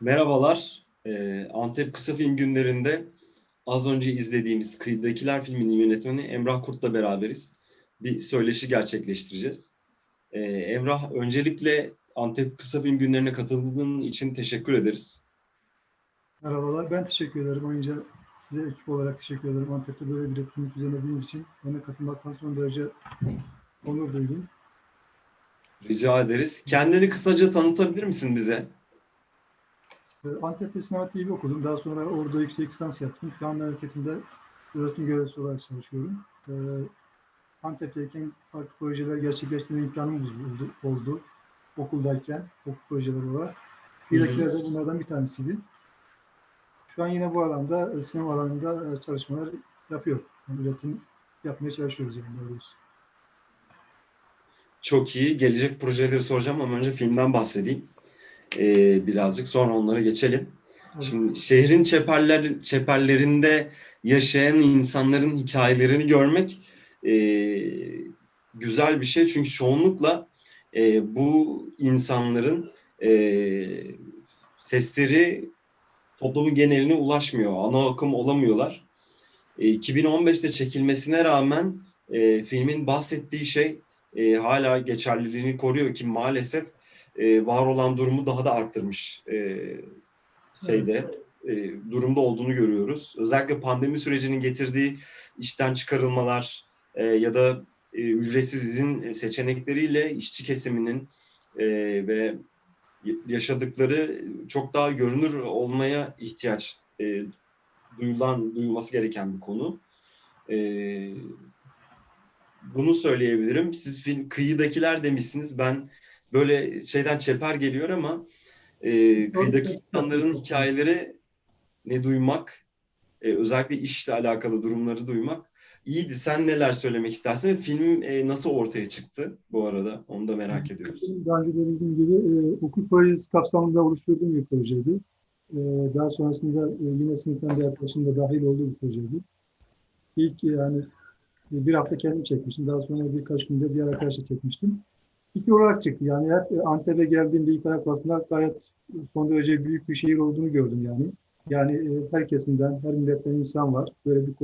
Merhabalar. Ee, Antep Kısa Film Günlerinde az önce izlediğimiz Kıyıdakiler filminin yönetmeni Emrah Kurt'la beraberiz. Bir söyleşi gerçekleştireceğiz. Ee, Emrah, öncelikle Antep Kısa Film Günlerine katıldığın için teşekkür ederiz. Merhabalar, ben teşekkür ederim. Önce size ekip olarak teşekkür ederim. Antep'te böyle bir etkinlik düzenlediğiniz için bana katılmaktan son derece onur duydum. Rica ederiz. Kendini kısaca tanıtabilir misin bize? Ee, Antep'te sinema TV okudum. Daha sonra orada yüksek lisans yaptım. Şu an memleketinde öğretim görevlisi olarak çalışıyorum. Ee, Antep'teyken farklı projeler gerçekleştirme imkanım oldu. Okuldayken, okul projeleri olarak. Kıyıdakiler de bunlardan bir tanesiydi. Şu an yine bu alanda, e, sinema alanında e, çalışmalar yapıyor. Yani üretim yapmaya çalışıyoruz yani doğrusu. Çok iyi. Gelecek projeleri soracağım ama önce filmden bahsedeyim. Ee, birazcık sonra onlara geçelim. Şimdi şehrin çeperler, çeperlerinde yaşayan insanların hikayelerini görmek e, güzel bir şey. Çünkü çoğunlukla e, bu insanların e, sesleri toplumun geneline ulaşmıyor. Ana akım olamıyorlar. E, 2015'te çekilmesine rağmen e, filmin bahsettiği şey e, hala geçerliliğini koruyor ki maalesef e, var olan durumu daha da arttırmış e, şeyde e, durumda olduğunu görüyoruz. Özellikle pandemi sürecinin getirdiği işten çıkarılmalar e, ya da e, ücretsiz izin seçenekleriyle işçi kesiminin e, ve yaşadıkları çok daha görünür olmaya ihtiyaç e, duyulan duyulması gereken bir konu. E, bunu söyleyebilirim. Siz kıyıdakiler demişsiniz. Ben böyle şeyden çeper geliyor ama e, kıyıdaki insanların hikayeleri ne duymak, e, özellikle işle alakalı durumları duymak iyiydi. Sen neler söylemek istersin? Film e, nasıl ortaya çıktı bu arada? Onu da merak ediyoruz. Daha önce de dediğim gibi e, okul projesi kapsamında oluşturduğum bir projeydi. E, daha sonrasında e, yine sınıftan bir arkadaşım da dahil olduğu bir projeydi. İlk yani bir hafta kendim çekmiştim. Daha sonra birkaç günde diğer arkadaşla çekmiştim. İki olarak çıktı. Yani hep Antep'e geldiğimde ilk ayak basında gayet son derece büyük bir şehir olduğunu gördüm yani. Yani e, her kesimden, her milletten insan var. Böyle bir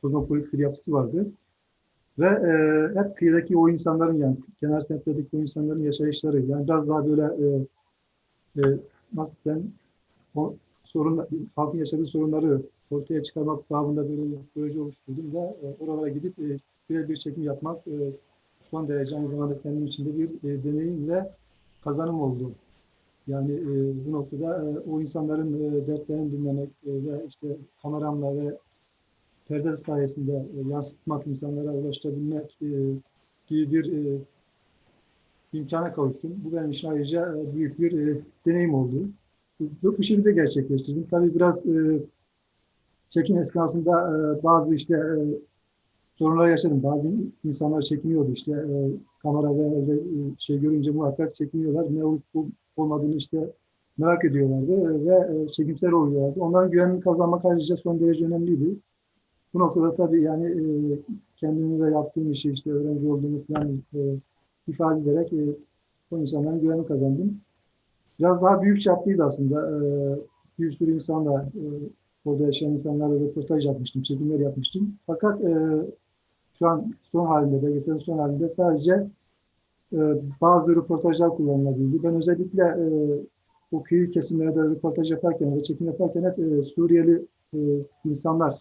kozmopolit, bir yapısı vardı. Ve e, hep kıyıdaki o insanların yani kenar semtlerdeki o insanların yaşayışları yani biraz daha böyle e, e, nasıl sen o sorun halkın yaşadığı sorunları ortaya çıkarmak babında böyle bir proje oluşturdum ve e, oralara gidip e, bir çekim yapmak e, son derece aynı zamanda kendim için de bir e, deneyim kazanım oldu. Yani e, bu noktada e, o insanların e, dertlerini dinlemek e, ve işte kameramla ve perde sayesinde e, yansıtmak, insanlara ulaştırabilmek e, gibi bir e, imkana kavuştum. Bu benim için ayrıca e, büyük bir e, deneyim oldu. Bu, bu şekilde gerçekleştirdim. Tabii biraz e, çekim esnasında e, bazı işte e, sorunlar yaşadım. Bazı insanlar çekiniyordu işte e, kamera ve e, şey görünce muhakkak çekiniyorlar. Ne olup olmadığını işte merak ediyorlardı e, ve e, çekimsel oluyorlardı. Onların güvenini kazanmak ayrıca son derece önemliydi. Bu noktada tabii yani e, kendimizde yaptığım işi işte öğrenci olduğumu falan e, ifade ederek e, o insanların güvenini kazandım. Biraz daha büyük çaplıydı aslında. E, bir sürü insanla e, orada yaşayan insanlarla röportaj yapmıştım, çekimler yapmıştım. Fakat e, şu an son halinde, belgeselin son halinde sadece e, bazı röportajlar kullanılabildi. Ben özellikle e, o kıyı kesimlerde röportaj yaparken ve çekim yaparken hep e, Suriyeli e, insanlar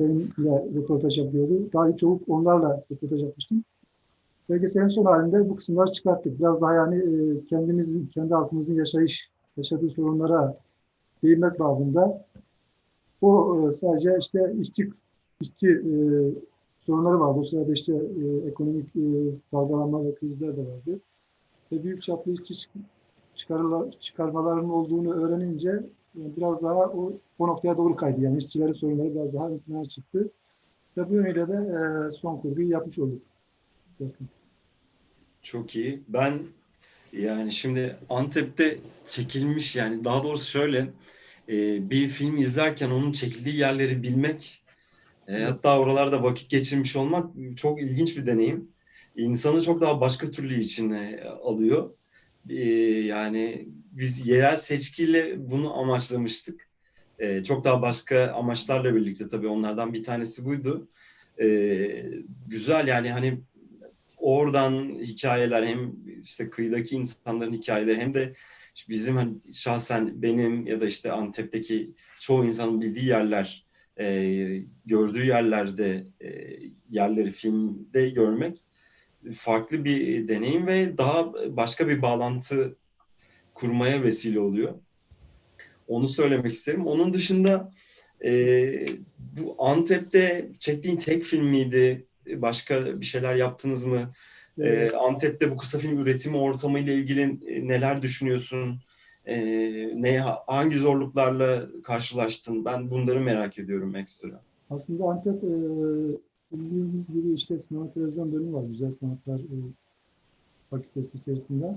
benimle röportaj yapıyordu. Daha çok onlarla röportaj yapmıştım. Belgeselin son halinde bu kısımları çıkarttık. Biraz daha yani e, kendimizin, kendi halkımızın yaşayış, yaşadığı sorunlara değinmek babında o e, sadece işte işçi, işçi e, sorunları vardı. O sırada işte e, ekonomik e, dalgalanma ve krizler de vardı. Ve büyük çaplı işçi çıkarmaların olduğunu öğrenince yani biraz daha o, o noktaya doğru kaydı. Yani işçilerin sorunları biraz daha ön çıktı. Ve bu yönüyle de e, son kurguyu yapmış olduk. Çok iyi. Ben yani şimdi Antep'te çekilmiş yani daha doğrusu şöyle e, bir film izlerken onun çekildiği yerleri bilmek e, hatta oralarda vakit geçirmiş olmak çok ilginç bir deneyim. İnsanı çok daha başka türlü içine alıyor. e, yani biz yerel seçkiyle bunu amaçlamıştık. E, çok daha başka amaçlarla birlikte tabii onlardan bir tanesi buydu. E, güzel yani hani oradan hikayeler hem işte kıyıdaki insanların hikayeleri hem de bizim hani şahsen benim ya da işte Antep'teki çoğu insanın bildiği yerler, e, gördüğü yerlerde e, yerleri filmde görmek farklı bir deneyim ve daha başka bir bağlantı kurmaya vesile oluyor. Onu söylemek isterim. Onun dışında e, bu Antep'te çektiğin tek film miydi? Başka bir şeyler yaptınız mı? Ee, Antep'te bu kısa film üretimi ortamı ile ilgili e, neler düşünüyorsun? Ee, ne hangi zorluklarla karşılaştın? Ben bunları merak ediyorum ekstra. Aslında Antep e, bildiğiniz gibi işte sinema televizyon bölümü var. Güzel Sanatlar e, Fakültesi içerisinde.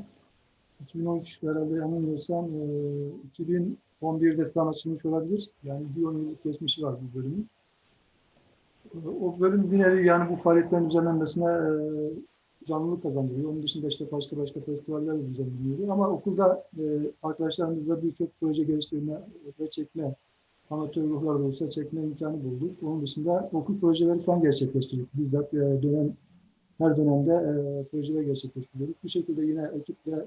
2013 herhalde yanılmıyorsam e, 2011'de falan açılmış olabilir. Yani bir 10 yıllık geçmişi var bu bölümün. E, o bölüm bir nevi yani bu faaliyetlerin düzenlenmesine e, canlılık kazandırıyor. Onun dışında işte başka başka festivaller de düzenleniyor. Ama okulda e, arkadaşlarımızla birçok proje geliştirme ve çekme, amatör ruhlar da olsa çekme imkanı bulduk. Onun dışında okul projeleri falan gerçekleştirdik. Bizzat e, dönem, her dönemde e, projeler gerçekleştirdik. Bu şekilde yine ekiple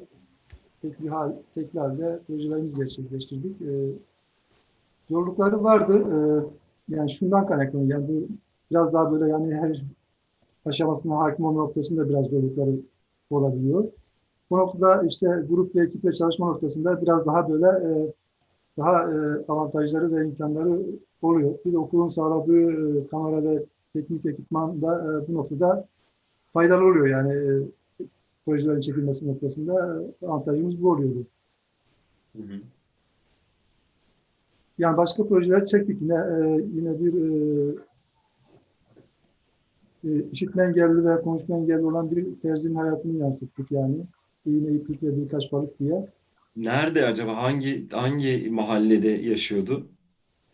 tekli hal, tekli halde projelerimizi gerçekleştirdik. E, zorlukları vardı. E, yani şundan kaynaklanıyor. Yani bu biraz daha böyle yani her aşamasına hakim olma noktasında biraz zorlukları olabiliyor. Bu noktada işte grup ve ekiple çalışma noktasında biraz daha böyle e, daha e, avantajları ve imkanları oluyor. Bir de okulun sağladığı e, kamera ve teknik ekipman da e, bu noktada faydalı oluyor yani e, projelerin çekilmesi noktasında e, avantajımız bu oluyordu. Hı hı. Yani başka projeler çektik yine e, yine bir e, işitme engelli ve konuşma engelli olan bir terzinin hayatını yansıttık yani. İğne, iplik ve birkaç balık diye. Nerede acaba? Hangi hangi mahallede yaşıyordu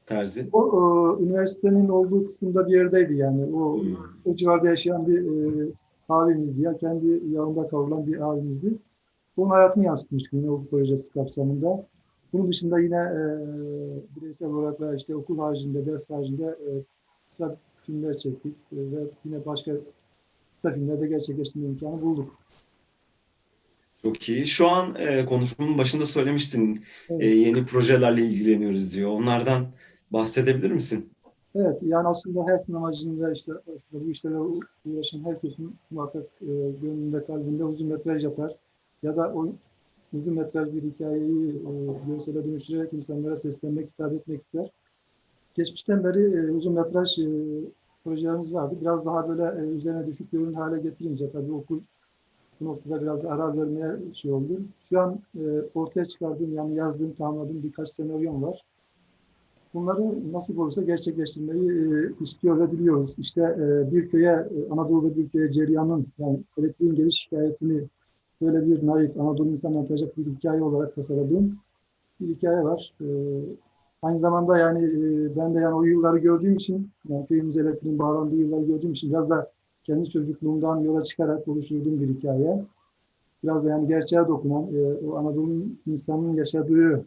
terzi? O, o üniversitenin olduğu kısımda bir yerdeydi yani. O, hmm. o civarda yaşayan bir e, abimizdi ya. Kendi yanında kavrulan bir abimizdi. Onun hayatını yansıtmıştık yine o projesi kapsamında. Bunun dışında yine e, bireysel olarak da işte okul haricinde, ders haricinde e, kısa filmler çektik e, ve yine başka kısa filmlerde gerçekleştirme imkanı bulduk. Çok iyi. Şu an e, konuşmanın başında söylemiştin e, evet. e, yeni projelerle ilgileniyoruz diyor. Onlardan bahsedebilir misin? Evet, yani aslında her sinemacının ve işte bu işlerle uğraşan herkesin muhakkak e, gönlünde, kalbinde uzun metraj yapar. Ya da o uzun metraj bir hikayeyi e, görsele dönüştürerek insanlara seslenmek, hitap etmek ister geçmişten beri e, uzun metraj e, projelerimiz vardı. Biraz daha böyle e, üzerine düşük görün hale getirince tabii okul bu noktada biraz ara vermeye şey oldu. Şu an e, ortaya çıkardığım yani yazdığım, tamamladığım birkaç senaryom var. Bunları nasıl olursa gerçekleştirmeyi e, istiyor ve biliyoruz. İşte e, bir köye, e, Anadolu'da bir köye Ceryan'ın yani elektriğin geliş hikayesini böyle bir naif, Anadolu insan anlatacak bir hikaye olarak tasarladığım bir hikaye var. E, Aynı zamanda yani e, ben de yani o yılları gördüğüm için, yani köyümüz elektriğin bağlandığı yılları gördüğüm için biraz da kendi çocukluğumdan yola çıkarak oluşturduğum bir hikaye. Biraz da yani gerçeğe dokunan, e, o Anadolu'nun insanın yaşadığı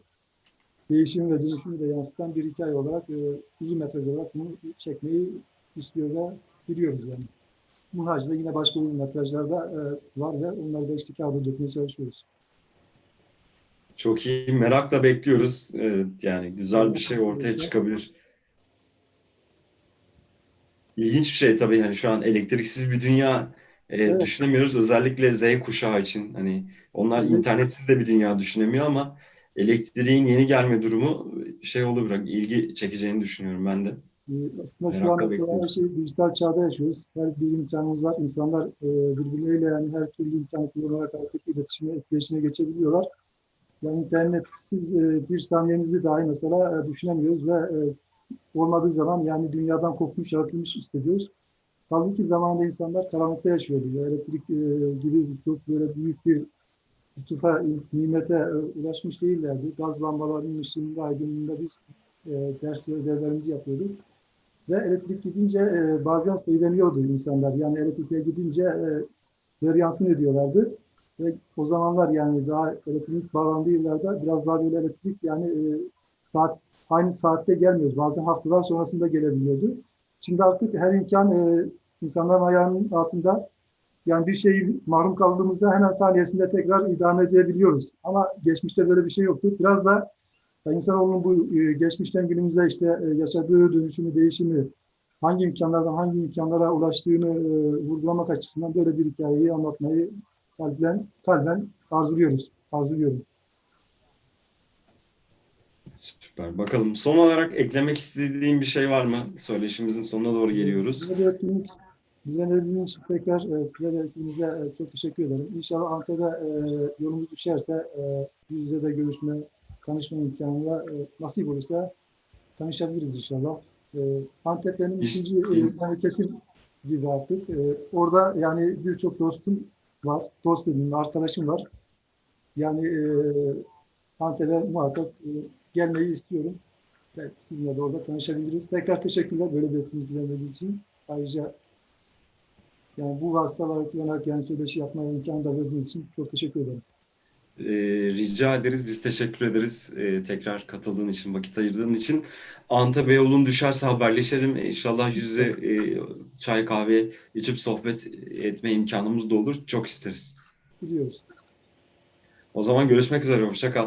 değişim ve dönüşümü de yansıtan bir hikaye olarak, e, uzun metraj olarak bunu çekmeyi istiyor ve biliyoruz yani. Bu haricinde yine başka uzun metrajlar da e, var ve onları da işte kağıda dökmeye çalışıyoruz. Çok iyi. Merakla bekliyoruz. Ee, yani güzel bir şey ortaya çıkabilir. İlginç bir şey tabii hani şu an elektriksiz bir dünya e, evet. düşünemiyoruz. Özellikle Z kuşağı için hani onlar evet. internetsiz de bir dünya düşünemiyor ama elektriğin yeni gelme durumu şey olur bırak ilgi çekeceğini düşünüyorum ben de. Aslında şu an her şey dijital çağda yaşıyoruz. Her bir imkanımız var. İnsanlar e, birbirleriyle yani her türlü imkan kullanarak artık iletişime, etkileşime geçebiliyorlar. Yani internetsiz e, bir saniyemizi dahi mesela e, düşünemiyoruz ve e, olmadığı zaman yani dünyadan kopmuş, yaratılmış hissediyoruz. Halbuki zamanında insanlar karanlıkta yaşıyordu. Elektrik gibi çok böyle büyük bir lütufa, nimete ulaşmış değillerdi. Gaz lambalarının ışığında, aydınlığında biz ders ve ödevlerimizi yapıyorduk. Ve elektrik gidince bazen söyleniyordu insanlar. Yani elektriğe gidince e, ediyorlardı. Ve o zamanlar yani daha elektrik bağlandığı yıllarda biraz daha böyle elektrik yani e, saat aynı saatte gelmiyoruz. Bazen haftalar sonrasında gelebiliyordu. Şimdi artık her imkan e, insanların ayağının altında yani bir şeyi mahrum kaldığımızda hemen saniyesinde tekrar idame edebiliyoruz. Ama geçmişte böyle bir şey yoktu. Biraz da insanoğlunun bu e, geçmişten günümüze işte e, yaşadığı dönüşümü, değişimi, hangi imkanlardan hangi imkanlara ulaştığını e, vurgulamak açısından böyle bir hikayeyi anlatmayı kalben, kalben arzuluyoruz. Arzuluyorum. Süper. Bakalım son olarak eklemek istediğin bir şey var mı? Söyleşimizin sonuna doğru geliyoruz. Etkinlik için tekrar e, size de etkinliğinize e, çok teşekkür ederim. İnşallah Antalya'da e, yolumuz düşerse e, yüz yüze de görüşme, tanışma imkanıyla e, nasip olursa tanışabiliriz inşallah. E, Antep benim ikinci memleketim gibi artık. E, orada yani birçok dostum var. Dost dediğim arkadaşım var. Yani e, Antep'e muhakkak e, gelmeyi istiyorum. Belki sizinle de orada tanışabiliriz. Tekrar teşekkürler böyle bir etkinlik için. Ayrıca yani bu vasıtaları kullanarak yani söyleşi yapmaya imkan da verdiğiniz için çok teşekkür ederim. Ee, rica ederiz. Biz teşekkür ederiz. Ee, tekrar katıldığın için, vakit ayırdığın için. Anta Beyoğlu'nun düşerse haberleşelim. Ee, İnşallah yüz yüze e, çay kahve içip sohbet etme imkanımız da olur. Çok isteriz. Biliyoruz. O zaman görüşmek üzere. Hoşça kal.